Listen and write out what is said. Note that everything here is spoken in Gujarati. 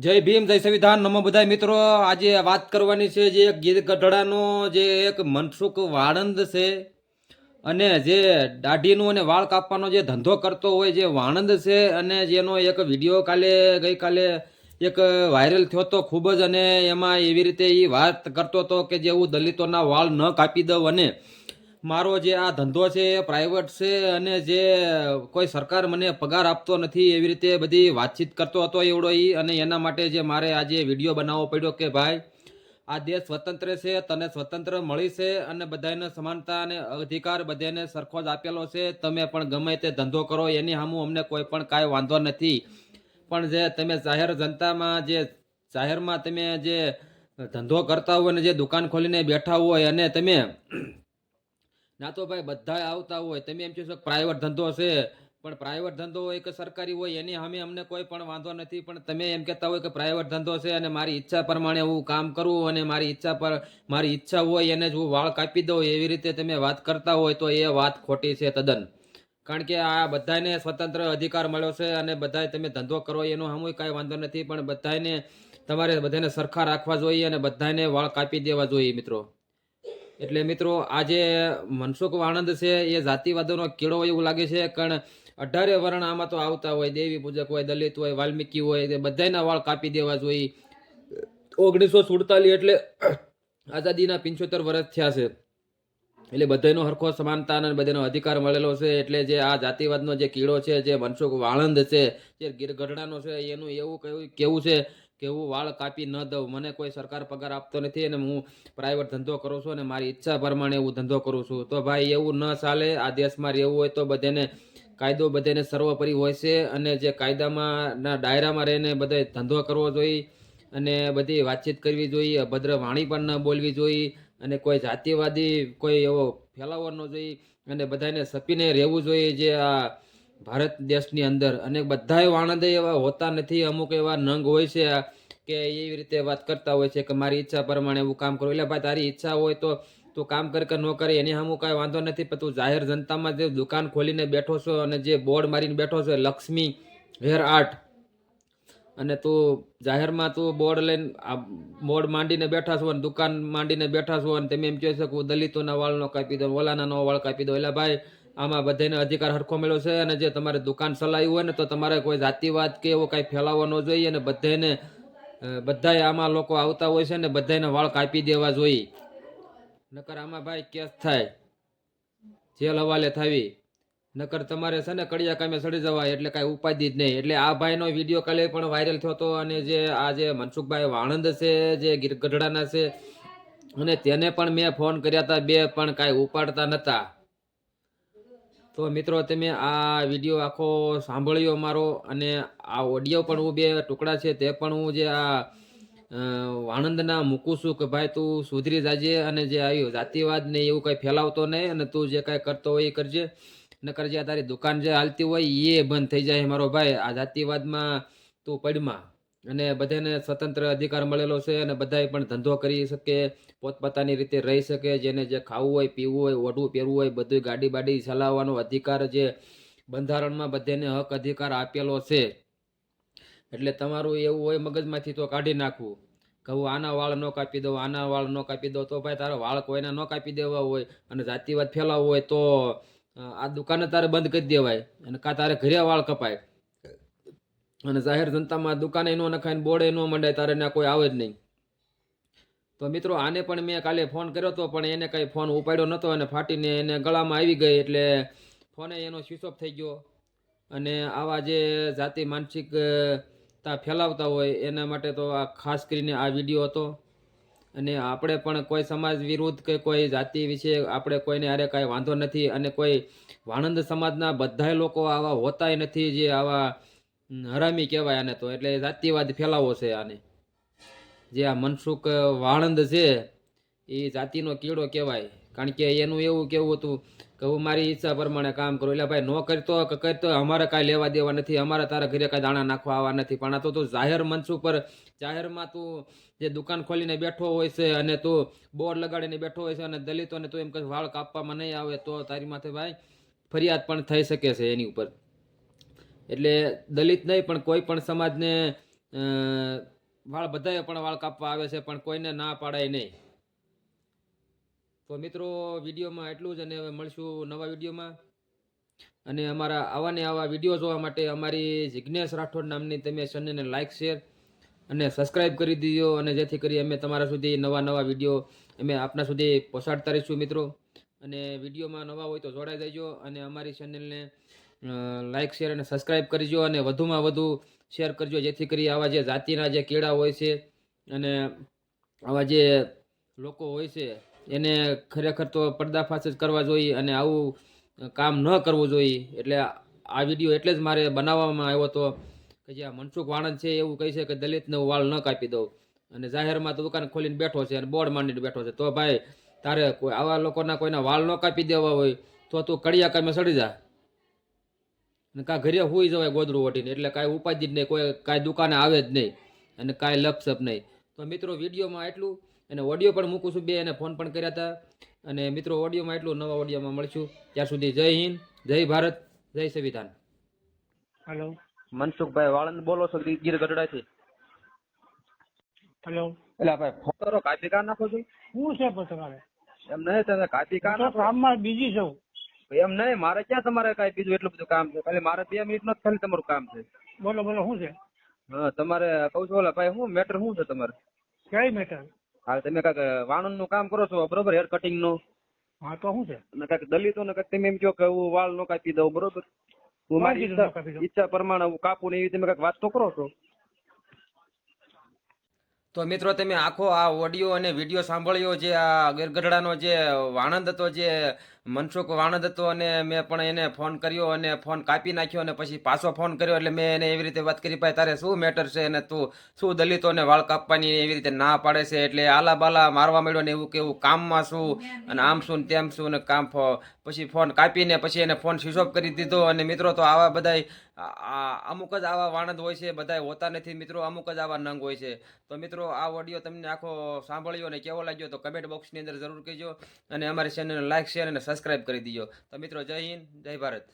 જય ભીમ, જય સંવિધાન, નમો બધા મિત્રો. આજે વાત કરવાની છે જે એક ગીર ગઢડાનો જે એક મનસુખ વાળંદ છે અને જે દાઢીનું અને વાળ કાપવાનો જે ધંધો કરતો હોય જે વાણંદ છે અને જેનો એક વીડિયો કાલે ગઈકાલે એક વાયરલ થયો હતો ખૂબ જ અને એમાં એવી રીતે એ વાત કરતો હતો કે જે હું દલિતોના વાળ ન કાપી દઉં અને મારો જે આ ધંધો છે એ પ્રાઇવેટ છે અને જે કોઈ સરકાર મને પગાર આપતો નથી એવી રીતે બધી વાતચીત કરતો હતો એવડો ઈ અને એના માટે જે મારે આજે વીડિયો બનાવવો પડ્યો કે ભાઈ, આ દેશ સ્વતંત્ર છે, તને સ્વતંત્ર મળી છે અને બધાને સમાનતા અને અધિકાર બધાને સરખો જ આપેલો છે, તમે પણ ગમે તે ધંધો કરો, એની સામું અમને કોઈ પણ કાંઈ વાંધો નથી. પણ જે તમે જાહેર જનતામાં જે, જાહેરમાં તમે જે ધંધો કરતા હોય અને જે દુકાન ખોલીને બેઠા હોય અને તમે ના તો ભાઈ બધા આવતા હોય. તમે એમ કહો છો પ્રાઇવેટ ધંધો છે પણ પ્રાઇવેટ ધંધો હોય કે સરકારી હોય, એની સામે અમને કોઈ પણ વાંધો નથી. પણ તમે એમ કહેતા હોય કે પ્રાઇવેટ ધંધો છે અને મારી ઈચ્છા પ્રમાણે હું કામ કરું અને મારી ઈચ્છા પર, મારી ઈચ્છા હોય એને જ હું વાળ કાપી દઉં એવી રીતે તમે વાત કરતા હોય તો એ વાત ખોટી છે તદ્દન. કારણ કે આ બધાને સ્વતંત્ર અધિકાર મળ્યો છે અને બધા તમે ધંધો કરો એનો સામુય કાંઈ વાંધો નથી, પણ બધાને તમારે બધાને સરખા રાખવા જોઈએ અને બધાને વાળ કાપી દેવા જોઈએ મિત્રો. એટલે મિત્રો, આજે મનસુખ વાણંદ છે, એ જાતિવાદોનો કીડો એવું લાગે છે કારણ અઢારે વર્ણ આમાં તો આવતા હોય. દેવી પૂજક હોય, દલિત હોય, વાલ્મીકી હોય તે બધાના વાળ કાપી દેવા જોઈએ. ઓગણીસો સુડતાલીસ એટલે આઝાદીના પંચોતેર વર્ષ થયા છે. એટલે બધાનો હરખો સમાનતા અને બધાનો અધિકાર મળેલો છે. એટલે જે આ જાતિવાદનો જે કીડો છે, જે મનસુખ વાળંદ છે, જે ગીર ગઢડાનો છે, એનું એવું કહેવું કેવું છે કે હું વાળ કાપી ન દઉં. મને કોઈ સરકાર પગાર આપતો નથી અને હું પ્રાઇવેટ ધંધો કરું છું અને મારી ઈચ્છા પ્રમાણે હું ધંધો કરું છું. તો ભાઈ, એવું ન ચાલે. આ દેશમાં રહેવું હોય તો બધાને કાયદો બધાને સર્વોપરી હોય છે અને જે કાયદામાં ના ડાયરામાં રહીને બધે ધંધો કરવો જોઈએ અને બધી વાતચીત કરવી જોઈએ, અભદ્ર વાણી પણ ન બોલવી જોઈએ અને કોઈ જાતિવાદી, કોઈ એવો ફેલાવો ન જોઈએ અને બધાને સપીને રહેવું જોઈએ જે આ ભારત દેશની અંદર અને બધાય વાણંદ એવા હોતા નથી, અમુક એવા નંગ હોય છે કે એવી રીતે વાત કરતા હોય છે કે મારી ઈચ્છા પ્રમાણે હું કામ કરું. એટલે ભાઈ, તારી ઈચ્છા હોય તો તું કામ કર કે ન કરે, એની સામું કાંઈ વાંધો નથી, પણ તું જાહેર જનતામાં જે દુકાન ખોલીને બેઠો છો અને જે બોર્ડ મારીને બેઠો છો, લક્ષ્મી હેર આર્ટ, અને તું જાહેરમાં તું બોર્ડ લઈને આ બોર્ડ માંડીને બેઠા છો અને દુકાન માંડીને બેઠા છો અને તમે એમ કહો છો કે હું દલિતોના વાળ નો કાપી દો ઓલાના નો વાળ કાપી દો એટલે ભાઈ આમાં બધાને અધિકાર હરખો મળ્યો છે અને જે તમારે દુકાન ચલાવી હોય ને તો તમારે કોઈ જાતિવાદ કે એવો કાંઈ ફેલાવવો ન જોઈએ અને બધાને બધાય આમાં લોકો આવતા હોય છે ને બધાને વાળ કાપી દેવા જોઈએ. નકર આમાં ભાઈ કેસ થાય. જેલ હવાલે થવી. નકર તમારે છે ને કડિયા કામે સડી જવાય એટલે કાંઈ ઉપાધિ જ નહીં. એટલે આ ભાઈનો વીડિયો કાલે પણ વાયરલ થયો હતો અને જે આ જે મનસુખભાઈ વાણંદ છે, જે ગઢડાના છે, અને તેને પણ મેં ફોન કર્યા હતા, બે પણ કાંઈ ઉપાડતા નતા. તો મિત્રો, તમે આ વીડિયો આખો સાંભળ્યો મારો અને આ ઓડિયો પણ હું બે ટુકડા છે તે પણ હું જે આ આણંદના મૂકું છું કે ભાઈ તું સુધરી જાજે અને જે આવ્યું જાતિવાદ ને એવું કંઈ ફેલાવતો નહીં અને તું જે કાંઈ કરતો હોય એ કરજે. નકર જે તારી દુકાન જે હાલતી હોય એ બંધ થઈ જાય મારો ભાઈ. આ જાતિવાદમાં તું પડમાં. અને બધાને સ્વતંત્ર અધિકાર મળેલો છે અને બધાય પણ ધંધો કરી શકે, પોતપોતાની રીતે રહી શકે, જેને જે ખાવું હોય, પીવું હોય, ઓઢવું, પહેરવું હોય બધું ગાડી બાડી ચલાવવાનો અધિકાર જે બંધારણમાં બધાને હક અધિકાર આપેલો છે. એટલે તમારું એવું હોય મગજમાંથી તો કાઢી નાખવું. કે હું આના વાળ ન કાપી દઉં, આના વાળ ન કાપી દઉં, તો ભાઈ તારા વાળ કોઈના ન કાપી દેવા હોય અને જાતિવાદ ફેલાવવો હોય તો આ દુકાને તારે બંધ કરી દેવાય અને કાં તારે ઘરે વાળ કપાય. અને જાહેર જનતામાં દુકાને નો નખાય બોર્ડે નો મંડાય, તારે ના કોઈ આવે જ નહીં. તો મિત્રો, આને પણ મેં કાલે ફોન કર્યો હતો પણ એને કાંઈ ફોન ઉપાડ્યો નહોતો અને ફાટીને એને ગળામાં આવી ગઈ એટલે ફોને એનો સ્વિચઓફ થઈ ગયો. અને આવા જે જાતિ માનસિકતા ફેલાવતા હોય, એના માટે તો આ ખાસ કરીને આ વીડિયો હતો. અને આપણે પણ કોઈ સમાજ વિરુદ્ધ કે કોઈ જાતિ વિશે આપણે કોઈને હારે કાંઈ વાંધો નથી અને કોઈ વાણંદ સમાજના બધાય લોકો આવા હોતાય નથી જે આવા હરામી કહેવાય આને તો. એટલે જાતિવાદ ફેલાવો છે આને. જે આ મનસુખ વાણંદ છે, એ જાતિનો કીડો કહેવાય. કારણ કે એનું એવું કેવું હતું કે હું મારી ઈચ્છા પ્રમાણે કામ કરું. એટલે ભાઈ, ન કરતો કરતો અમારે કાંઈ લેવા દેવા નથી. અમારે તારા ઘરે કાંઈ દાણા નાખવા આવવા નથી. પણ આ તો તું જાહેર મંચ ઉપર જાહેરમાં તું જે દુકાન ખોલીને બેઠો હોય છે અને તું બોર્ડ લગાડીને બેઠો હોય છે અને દલિતોને તું એમ કંઈ વાળ કાપવામાં નહીં આવે તો તારી માથે ભાઈ ફરિયાદ પણ થઈ શકે છે એની ઉપર. એટલે દલિત નહીં, પણ કોઈ પણ સમાજને વાળ બધાએ પણ વાળ કાપવા આવે છે, પણ કોઈને ના પાડાય નહીં. તો મિત્રો, વિડીયોમાં એટલું જ, અને હવે મળશું નવા વિડીયોમાં. અને અમારા આવા ને આવા વીડિયો જોવા માટે અમારી જિજ્ઞેશ રાઠોડ નામની તમે ચેનલને લાઇક શેર અને સબસ્ક્રાઇબ કરી દીજો, અને જેથી કરી અમે તમારા સુધી નવા નવા વીડિયો અમે આપના સુધી પહોંચાડતા રહીશું મિત્રો. અને વિડીયોમાં નવા હોય તો જોડાઈ દેજો અને અમારી ચેનલને લાઇક શેર અને સબસ્ક્રાઇબ કરજો અને વધુમાં વધુ શેર કરજો, જેથી કરી આવા જે જાતિના જે કીડા હોય છે અને આવા જે લોકો હોય છે, એને ખરેખર તો પર્દાફાશ જ કરવા જોઈએ અને આવું કામ ન કરવું જોઈએ. એટલે આ વીડિયો એટલે જ મારે બનાવવામાં આવ્યો હતો કે જે આ મનસુખ વાણંદ છે એવું કહે છે કે દલિતને હું વાળ ન કાપી દઉં. અને જાહેરમાં તો દુકાન ખોલીને બેઠો છે અને બોર્ડ માંડીને બેઠો છે. તો ભાઈ, તારે કોઈ આવા લોકોના કોઈના વાળ ન કાપી દેવા હોય તો તું કડિયા કામે સડી જા. અને કાં ઘરે હોઈ જવાય ગોદડું ઓઢીને એટલે કાંઈ ઉપાધિ જ નહીં કોઈ કાંઈ દુકાને આવે જ નહીં અને કાંઈ લપસપ નહીં. તો મિત્રો વિડીયોમાં એટલું અને ઓડિયો પણ મૂકું છું બે અને ફોન પણ કર્યા હતા. અને મિત્રો ઓડિયોમાં એટલું નવા ઓડિયોમાં મળશું. ત્યાં સુધી જય હિન્દ જય ભારત જય સંવિધાન. હેલો મનસુખભાઈ વાળંદ બોલો છો ગીર ગઢડાથી. હેલો એટલે ભાઈ ફોટો કાપી કા નાખો છો? શું છે તમારે? એમ નહીં તમે કાપી કા કામમાં બીજી છું. એમ નહીં મારે ક્યાં તમારે કાંઈ બીજું એટલું બધું કામ છે? ખાલી મારે બે મિનિટનું જ ખાલી તમારું કામ છે. બોલો બોલો શું છે? હા તમારે કહું છું ઓલા ભાઈ શું મેટર શું છે તમારે? કઈ મેટર? હા તમે કાંઈક વાણંદનું કામ કરો છો બરોબર હેર કટિંગનું હા તો શું છે? ને કાંઈક દલિતો ને કાંઈક તમે એમ કહો કે હું વાળ નો કાપી દઉં બરોબર? હું મારી ઈચ્છા ઈચ્છા પ્રમાણે હું કાપું ને એવી તમે કાંઈક વાત તો કરો છો? તો મિત્રો તમે આખો આ ઓડિયો અને વીડિયો સાંભળ્યો જે આ ગરગઢડાનો જે વાણંદ હતો જે મનસુખ વાણંદ હતો અને મેં પણ એને ફોન કર્યો અને ફોન કાપી નાખ્યો અને પછી પાછો ફોન કર્યો એટલે મેં એને એવી રીતે વાત કરી, ભાઈ, તારે શું મેટર છે અને તું શું દલિતોને વાળ કાપવાની એવી રીતે ના પાડે છે? એટલે આલા બાલા મારવા માંડ્યો ને એવું કેવું કામમાં શું અને આમ શું ને તેમ શું ને કામ પછી ફોન કાપીને પછી એને ફોન સ્વિચ કરી દીધો અને મિત્રો તો આવા આ અમુક જ આવા વાણંદ હોય છે, બધાય હોતા નથી. મિત્રો અમુક જ આવા નંગ હોય છે. તો મિત્રો આ ઓડિયો તમને આખો સાંભળ્યો અને કેવો લાગ્યો તો કમેન્ટ બોક્સની અંદર જરૂર કહેજો અને અમારી ચેનલને લાઈક શેર અને સબસ્ક્રાઇબ કરી દીજો તો મિત્રો જય હિન્દ જય ભારત.